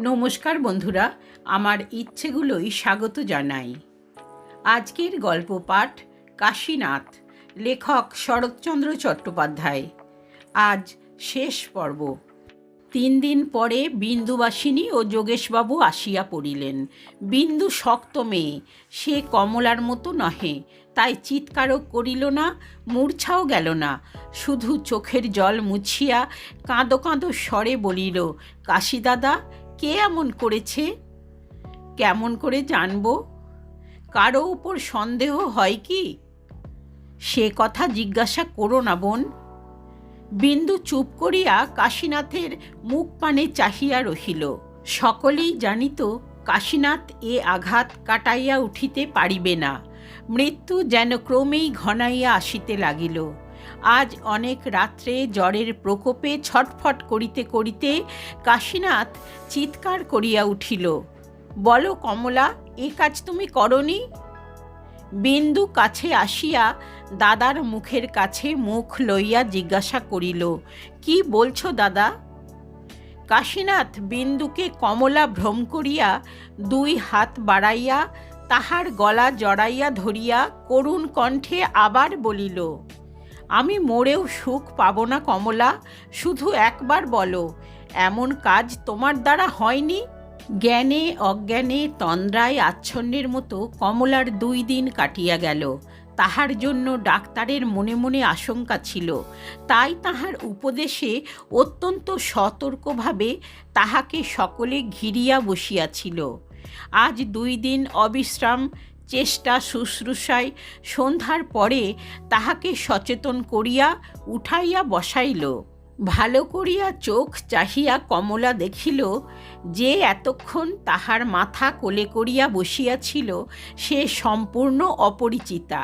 নমস্কার বন্ধুরা, আমার ইচ্ছেগুলোই স্বাগত জানাই। আজকের গল্প পাঠ কাশীনাথ, লেখক শরৎচন্দ্র চট্টোপাধ্যায়। আজ শেষ পর্ব। তিন দিন পরে বিন্দুবাসিনী ও যোগেশবাবু আসিয়া পড়িলেন। বিন্দু শক্ত মেয়ে, সে কমলার মতো নহে, তাই চিৎকারও করিল না, মূর্ছাও গেল না। শুধু চোখের জল মুছিয়া কাঁদো কাঁদো স্বরে বলিল, কাশি দাদা কে এমন করেছে? কেমন করে জানব? কারও উপর সন্দেহ হয় কি? সে কথা জিজ্ঞাসা করো না, বোন। বিন্দু চুপ করিয়া কাশীনাথের মুখ পানে চাহিয়া রহিল। সকলেই জানিত, কাশীনাথ এ আঘাত কাটাইয়া উঠিতে পারিবে না। মৃত্যু যেন ক্রমেই ঘনাইয়া আসিতে লাগিল। আজ অনেক রাত্রে জ্বরের প্রকোপে ছটফট করিতে করিতে কাশীনাথ চিৎকার করিয়া উঠিল, বলো কমলা, এ কাজ তুমি করনি? বিন্দু কাছে আসিয়া দাদার মুখের কাছে মুখ লইয়া জিজ্ঞাসা করিল, কি বলছো দাদা? কাশীনাথ বিন্দুকে কমলা ভ্রম করিয়া দুই হাত বাড়াইয়া তাহার গলা জড়াইয়া ধরিয়া করুণ কণ্ঠে আবার বলিল আমি মোড়েও সুখ পাব না, কমলা। শুধু একবার বলো, এমন কাজ তোমার দ্বারা হয়নি? জ্ঞানে, অজ্ঞানে, তন্দ্রায়, আচ্ছন্নের মতো কমলার দুই দিন কাটিয়া গেল। তাহার জন্য ডাক্তারের মনে মনে আশঙ্কা ছিল। তাই তাহার উপদেশে অত্যন্ত সতর্কভাবে তাহাকে সকলে ঘিরিয়া বসিয়াছিল। আজ দুই দিন অবিশ্রাম চেষ্টা শুশ্রূষায় সন্ধ্যার পরে তাহাকে সচেতন করিয়া উঠাইয়া বসাইল। ভালো করিয়া চোখ চাহিয়া কমলা দেখিল যে এতক্ষণ তাহার মাথা কোলে করিয়া বসিয়াছিল সে সম্পূর্ণ অপরিচিতা।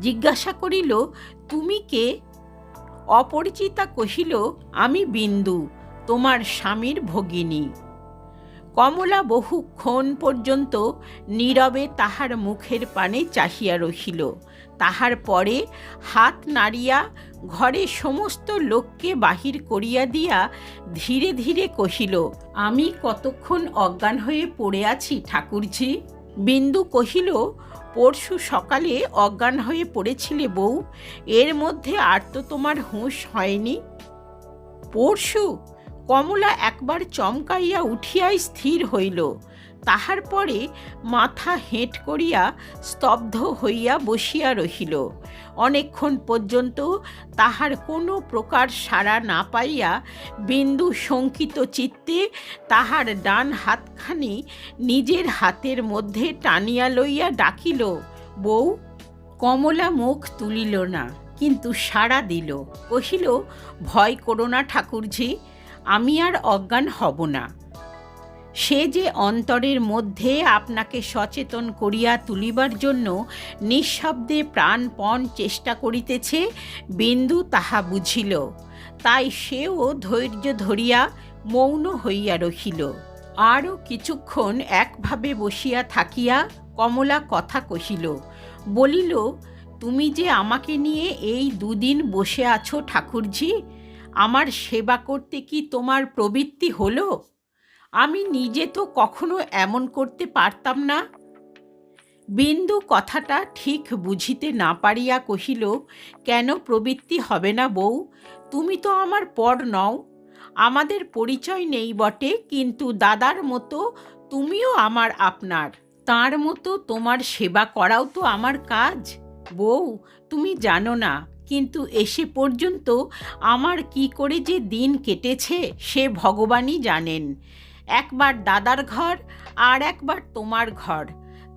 জিজ্ঞাসা করিল, তুমি কে? অপরিচিতা কহিল, আমি বিন্দু, তোমার স্বামীর ভগিনী। কমলা বহুক্ষণ পর্যন্ত নীরবে তাহার মুখের পানে চাহিয়া রহিল। তাহার পরে হাত নাড়িয়া ঘরে সমস্ত লোককে বাহির করিয়া দিয়া ধীরে ধীরে কহিল, আমি কতক্ষণ অজ্ঞান হয়ে পড়ে আছি ঠাকুরজি? বিন্দু কহিল, পরশু সকালে অজ্ঞান হয়ে পড়েছিলে বউ, এর মধ্যে আর তো তোমার হুঁশ হয়নি? পরশু? কমলা একবার চমকাইয়া উঠিয়াই স্থির হইল। তাহার পরে মাথা হেঁট করিয়া স্তব্ধ হইয়া বসিয়া রহিল। অনেকক্ষণ পর্যন্ত তাহার কোনো প্রকার সাড়া না পাইয়া বিন্দু শঙ্কিত চিত্তে তাহার ডান হাতখানি নিজের হাতের মধ্যে টানিয়া লইয়া ডাকিল, বউ, কমলা মুখ তুলিল না, কিন্তু সাড়া দিল। কহিল, ভয় করো না ঠাকুরজি আমি আর অজ্ঞান হব না। সে যে অন্তরের মধ্যে আপনাকে সচেতন করিয়া তুলিবার জন্য নিঃশব্দে প্রাণপণ চেষ্টা করিতেছে, বিন্দু তাহা বুঝিল। তাই সেও ধৈর্য ধরিয়া মৌন হইয়া রহিল। আরও কিছুক্ষণ একভাবে বসিয়া থাকিয়া কমলা কথা কহিল, বলিল, তুমি যে আমাকে নিয়ে এই দুদিন বসে আছো ঠাকুরজি আমার সেবা করতে কি তোমার প্রবৃত্তি হলো? আমি নিজে তো কখনো এমন করতে পারতাম না। বিন্দু কথাটা ঠিক বুঝিতে না পারিয়া কহিল, কেন প্রবৃত্তি হবে না বউ? তুমি তো আমার পর নও। আমাদের পরিচয় নেই বটে, কিন্তু দাদার মতো তুমিও আমার আপনার। তার মতো তোমার সেবা করাও তো আমার কাজ। বউ, তুমি জানো না। কিন্তু এসে পর্যন্ত আমার কি করে যে দিন কেটেছে, সে ভগবানই জানেন। একবার দাদার ঘর আর একবার তোমার ঘর।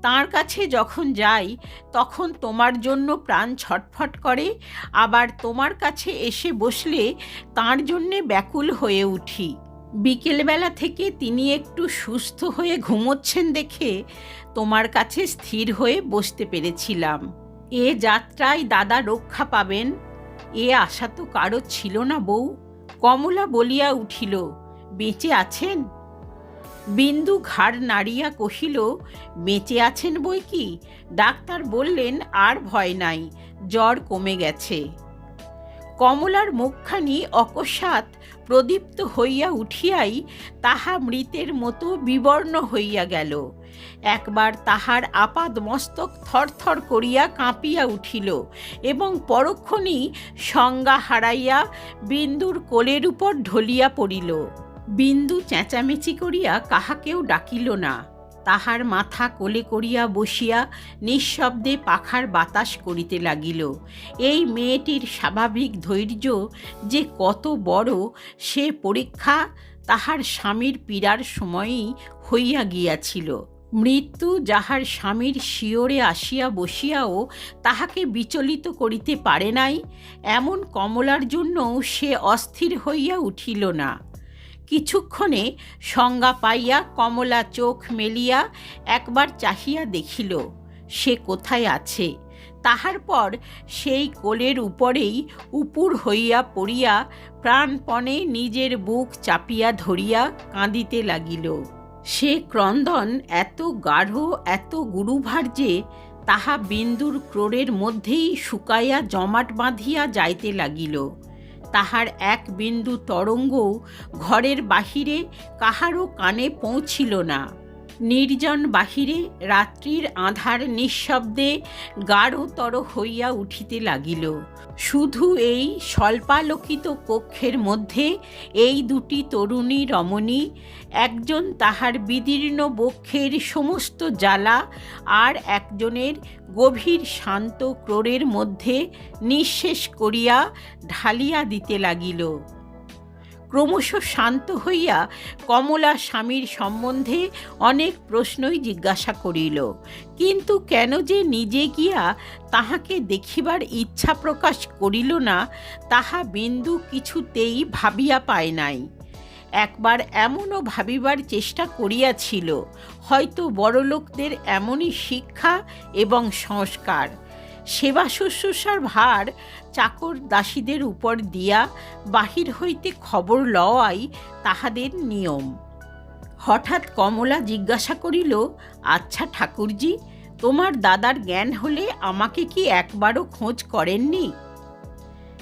তার কাছে যখন যাই, তখন তোমার জন্য প্রাণ ছটফট করে, আবার তোমার কাছে এসে বসলে তার জন্যে ব্যাকুল হয়ে উঠি। বিকেলবেলা থেকে তিনি একটু সুস্থ হয়ে ঘুমোচ্ছেন দেখে তোমার কাছে স্থির হয়ে বসতে পেরেছিলাম। এ যাত্রায় দাদা রক্ষা পাবেন। এ আশা তো কারও ছিল না বউ। কমলা বলিয়া উঠিল, বেঁচে আছেন? বিন্দু ঘাড় নাড়িয়া কহিল, বেঁচে আছেন বই কি? ডাক্তার বললেন, আর ভয় নাই, জ্বর কমে গেছে। কমলার মুখখানি অকস্মাৎ প্রদীপ্ত হইয়া উঠিয়াই তাহা মৃতের মতো বিবর্ণ হইয়া গেল। একবার তাহার আপাদ মস্তক থরথর করিয়া কাঁপিয়া উঠিল এবং পরক্ষণেই সংজ্ঞা হারাইয়া বিন্দুর কোলের উপর ঢলিয়া পড়িল। বিন্দু চেঁচামেচি করিয়া কাহাকেও ডাকিল না। তাহার মাথা কোলে করিয়া বসিয়া নিঃশব্দে পাখার বাতাস করিতে লাগিল। এই মেয়েটির স্বাভাবিক ধৈর্য যে কত বড়, সে পরীক্ষা তাহার স্বামীর পীড়ার সময়ই হইয়া গিয়াছিল। মৃত্যু যাহার স্বামীর শিওরে আসিয়া বসিয়াও তাহাকে বিচলিত করিতে পারে নাই, এমন কমলার জন্য সে অস্থির হইয়া উঠিল না। কিছুক্ষণে সংজ্ঞা পাইয়া কমলা চোখ মেলিয়া একবার চাহিয়া দেখিল, সে কোথায় আছে? তাহার পর সেই কোলের উপরেই উপুর হইয়া পড়িয়া প্রাণপণে নিজের বুক চাপিয়া ধরিয়া কাঁদিতে লাগিল। সে ক্রন্দন এত গাঢ়, এত গুরুভার যে তাহা বিন্দুর ক্রোড়ের মধ্যেই শুকাইয়া জমাট বাঁধিয়া যাইতে লাগিল। তাহার এক বিন্দু তরঙ্গও ঘরের বাহিরে কাহারও কানে পৌঁছিল না। নির্জন বাহিরে রাত্রির আধার নিঃশব্দে গাঢ়তর হইয়া উঠিতে লাগিল। শুধু এই স্বল্পালোকিত কক্ষের মধ্যে এই দুটি তরুণী রমণী, একজন তাহার বিদীর্ণ বক্ষের সমস্ত জ্বালা আর একজনের গভীর শান্ত ক্রোড়ের মধ্যে নিঃশেষ করিয়া ঢালিয়া দিতে লাগিল। ক্রমশ শান্ত হইয়া কমলা স্বামীর সম্বন্ধে অনেক প্রশ্নই জিজ্ঞাসা করিল, কিন্তু কেন যে নিজে গিয়া তাহাকে দেখিবার ইচ্ছা প্রকাশ করিল না, তাহা বিন্দু কিছুতেই ভাবিয়া পায় নাই। একবার এমনও ভাবিবার চেষ্টা করিয়াছিল, হয়তো বড়লোকদের এমনই শিক্ষা এবং সংস্কার। সেবা শুশ্রূষার ভার চাকর দাসীদের উপর দিয়া বাহির হইতে খবর লওয়াই তাহাদের নিয়ম। হঠাৎ কমলা জিজ্ঞাসা করিল আচ্ছা ঠাকুরজি, তোমার দাদার জ্ঞান হলে আমাকে কি একবারও খোঁজ করেননি?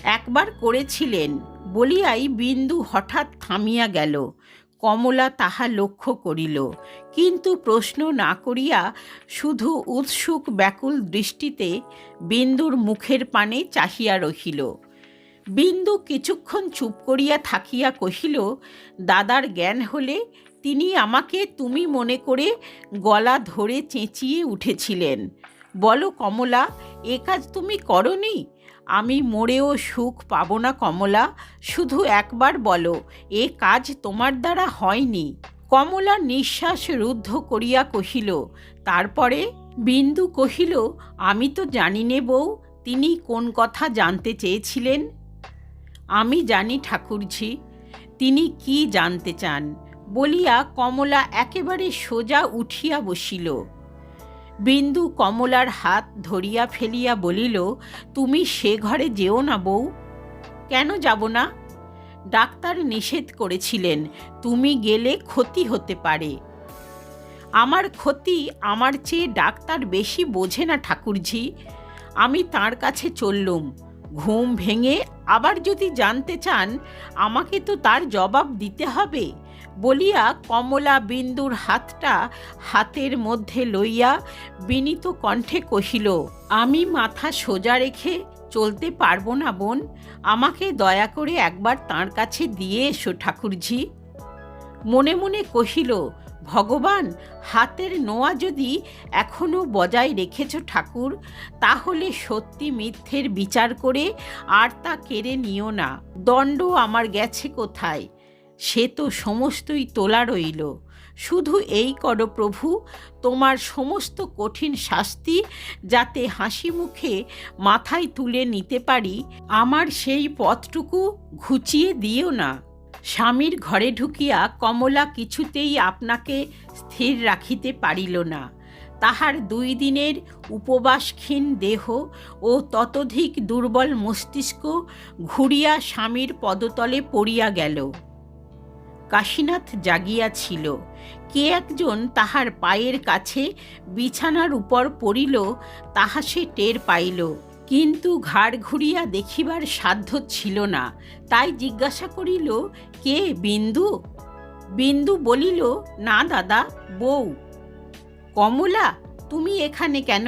একবার করেছিলেন বলিয়াই বিন্দু হঠাৎ থামিয়া গেল। কমলা তাহা লক্ষ্য করিল, কিন্তু প্রশ্ন না করিয়া শুধু উৎসুক ব্যাকুল দৃষ্টিতে বিন্দুর মুখের পানে চাহিয়া রহিল। বিন্দু কিছুক্ষণ চুপ করিয়া থাকিয়া কহিল, দাদার জ্ঞান হলে তিনি আমাকে তুমি মনে করে গলা ধরে চেঁচিয়ে উঠেছিলেন। বলো কমলা, এ কাজ তুমি করনি? আমি মরেও সুখ পাবো না কমলা, শুধু একবার বলো, এ কাজ তোমার দ্বারা হয়নি। কমলা নিঃশ্বাস রুদ্ধ করিয়া কহিল, তারপরে? বিন্দু কহিল, আমি তো জানি নে বউ, তিনি কোন কথা জানতে চেয়েছিলেন? আমি জানি ঠাকুরঝি, তিনি কি জানতে চান? বলিয়া কমলা একেবারে সোজা উঠিয়া বসিল। বিন্দু কমলার হাত ধরিয়া ফেলিয়া বলিল, তুমি সে ঘরে যেও না বউ। কেন যাব না? ডাক্তার নিষেধ করেছিলেন, তুমি গেলে ক্ষতি হতে পারে। আমার ক্ষতি আমার চেয়ে ডাক্তার বেশি বোঝে না ঠাকুরজি। আমি তার কাছে চললুম। ঘুম ভেঙে আবার যদি জানতে চান, আমাকে তো তার জবাব দিতে হবে। বলিয়া কমলা বিন্দুর হাতটা হাতের মধ্যে লইয়া বিনীত কণ্ঠে কহিল, আমি মাথা সোজা রেখে চলতে পারব না বোন, আমাকে দয়া করে একবার তার কাছে দিয়ে এসো ঠাকুরঝি। মনে মনে কহিল, ভগবান, হাতের নোয়া যদি এখনও বজায় রেখেছ ঠাকুর, তাহলে সত্যি মিথ্যের বিচার করে আর তা কেড়ে নিও না। দণ্ড আমার গেছে কোথায়? সে তো সমস্তই তোলা রইল। শুধু এই করো প্রভু, তোমার সমস্ত কঠিন শাস্তি যাতে হাসি মুখে মাথায় তুলে নিতে পারি, আমার সেই পথটুকু ঘুচিয়ে দিও না। স্বামীর ঘরে ঢুকিয়া কমলা কিছুতেই আপনাকে স্থির রাখিতে পারিল না। তাহার দুই দিনের উপবাসক্ষীণ দেহ ও ততোধিক দুর্বল মস্তিষ্ক ঘুরিয়া স্বামীর পদতলে পড়িয়া গেল। কাশীনাথ জাগিয়াছিল। কে একজন তাহার পায়ের কাছে বিছানার উপর পড়িল, তাহা সে টের পাইল। কিন্তু ঘাড় ঘুরিয়া দেখিবার সাধ্য ছিল না। তাই জিজ্ঞাসা করিল, কে, বিন্দু? বিন্দু বলিল, না, দাদা, বউ। কমলা, তুমি এখানে কেন?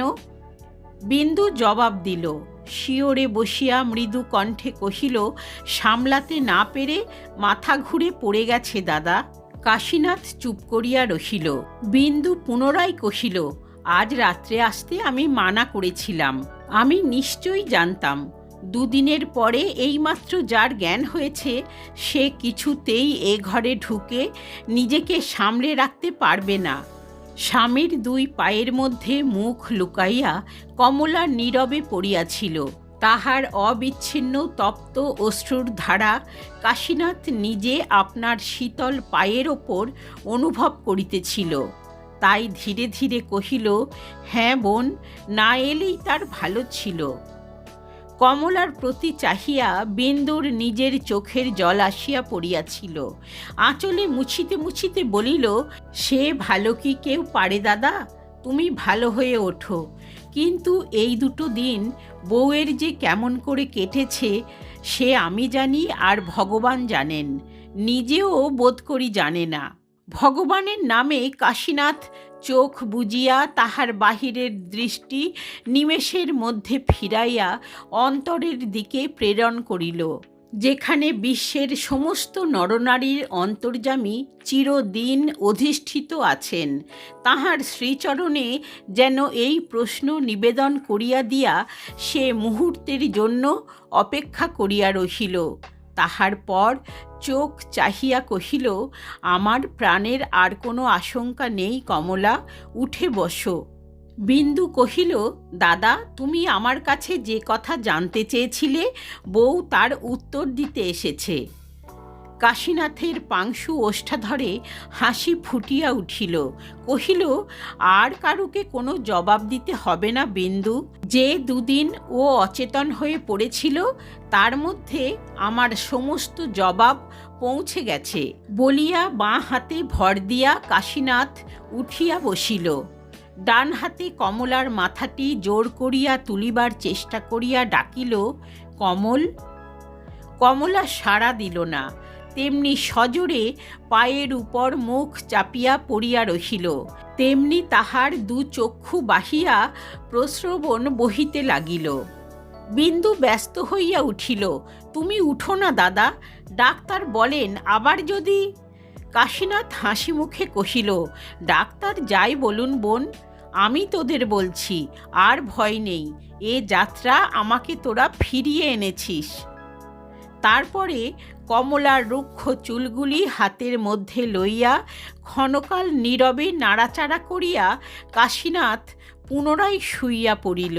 বিন্দু জবাব দিল শিওরে বসিয়া মৃদু কণ্ঠে কহিল, সামলাতে না পেরে মাথা ঘুরে পড়ে গেছে দাদা। কাশীনাথ চুপ করিয়া রহিল। বিন্দু পুনরায় কহিল, আজ রাত্রে আসতে আমি মানা করেছিলাম। আমি নিশ্চয়ই জানতাম। দুদিনের পরে এইমাত্র যার জ্ঞান হয়েছে, সে কিছুতেই এ ঘরে ঢুকে নিজেকে সামলে রাখতে পারবে না। স্বামীর দুই পায়ের মধ্যে মুখ লুকাইয়া কমলা নীরবে পড়িয়াছিল। তাহার অবিচ্ছিন্ন তপ্ত অশ্রুর ধারা কাশীনাথ নিজে আপনার শীতল পায়ের ওপর অনুভব করিতেছিল। তাই ধীরে ধীরে কহিল হ্যাঁ বোন, না এলেই তার ভালো ছিল। কমলার প্রতি চাহিয়া বিন্দুর নিজের চোখের জল আসিয়া পড়িয়াছিল। আঁচলে মুছিতে মুছিতে বলিল, সে ভালো কি কেউ পারে দাদা? তুমি ভালো হয়ে ওঠো। কিন্তু এই দুটো দিন বউয়ের যে কেমন করে কেটেছে, সে আমি জানি আর ভগবান জানেন। নিজেও বোধ করি জানে না। ভগবানের নামে কাশীনাথ চোখ বুজিয়া তাহার বাহিরের দৃষ্টি নিমেষের মধ্যে ফিরাইয়া অন্তরের দিকে প্রেরণ করিল, যেখানে বিশ্বের সমস্ত নরনারীর অন্তর্যামী চিরদিন অধিষ্ঠিত আছেন। তাহার শ্রীচরণে যেন এই প্রশ্ন নিবেদন করিয়া দিয়া সে মুহূর্তের জন্য অপেক্ষা করিয়া রহিল। তাহার পর চোখ চাহিয়া কহিল, আমার প্রাণের আর কোনো আশঙ্কা নেই কমলা, উঠে বসো। বিন্দু কহিল, দাদা, তুমি আমার কাছে যে কথা জানতে চেয়েছিলে, বউ তার উত্তর দিতে এসেছে। কাশীনাথের পাংশু ওষ্ঠাধরে হাসি ফুটিয়া উঠিল, কহিল, আর কারুকে কোনো জবাব দিতে হবে না বিন্দু। যে দুদিন ও অচেতন হয়ে পড়েছিল, তার মধ্যে আমার সমস্ত জবাব পৌঁছে গেছে। বলিয়া বাঁ হাতে ভর দিয়া কাশীনাথ উঠিয়া বসিল। ডান হাতে কমলার মাথাটি জোর করিয়া তুলিবার চেষ্টা করিয়া ডাকিল, কমল, কমলা সাড়া দিল না। তেমনি সজোরে পায়ের উপর মুখ চাপিয়া পড়িয়া রহিল। তেমনি তাহার দু চক্ষু বাহিয়া প্রস্রবণ বহিতে লাগিল। বিন্দু ব্যস্ত হইয়া উঠিল, তুমি উঠো না দাদা, ডাক্তার বলেন আবার যদি? কাশীনাথ হাসি মুখে কহিল, ডাক্তার যাই বলুন বোন, আমি তোদের বলছি, আর ভয় নেই, এ যাত্রা আমাকে তোরা ফিরিয়ে এনেছিস। তারপরে কমলার রুক্ষ চুলগুলি হাতের মধ্যে লইয়া ক্ষণকাল নীরবে নাড়াচাড়া করিয়া কাশীনাথ পুনরায় শুইয়া পড়িল।